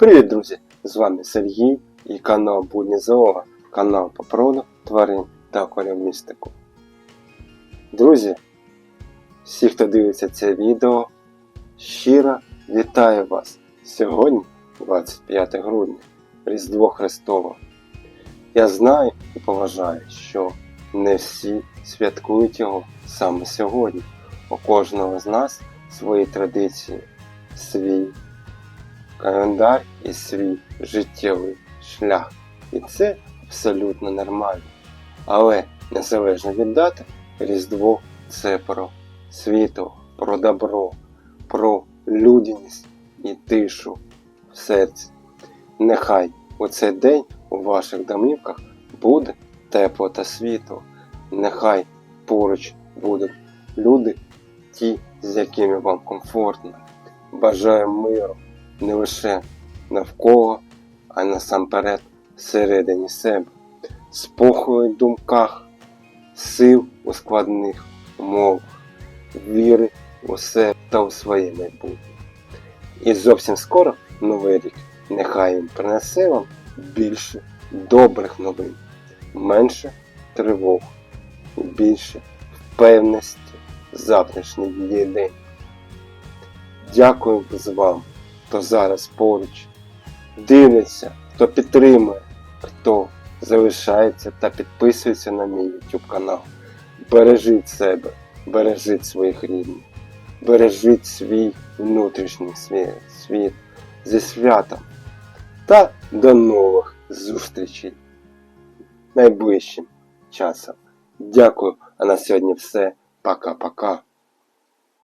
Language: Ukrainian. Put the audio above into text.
Привіт, друзі! З вами Сергій і канал Будні Зоолога, канал по проводу тварин та акваріумістику. Друзі, всі, хто дивиться це відео, щиро вітаю вас! Сьогодні 25 грудня, Різдво Христово. Я знаю і поважаю, що не всі святкують його саме сьогодні. У кожного з нас свої традиції, свій календар і свій життєвий шлях. І це абсолютно нормально. Але незалежно від дати, Різдво це про світло, про добро, про людяність і тишу в серці. Нехай у цей день у ваших домівках буде тепло та світло. Нехай поруч будуть люди, ті, з якими вам комфортно. Бажаю миру не лише навколо, а насамперед всередині себе, спокою в думках, сил у складних умовах, віри у себе та у своє майбутнє. І зовсім скоро новий рік нехай він принесе вам більше добрих новин, менше тривог, більше впевненості завтрашній день. Дякую з вам, хто зараз поруч, дивиться, хто підтримує, хто залишається та підписується на мій YouTube канал. Бережіть себе, бережіть своїх рідних, бережіть свій внутрішній світ, світ зі святом. Та до нових зустрічей найближчим часом. Дякую, а на сьогодні все. Пока-пока.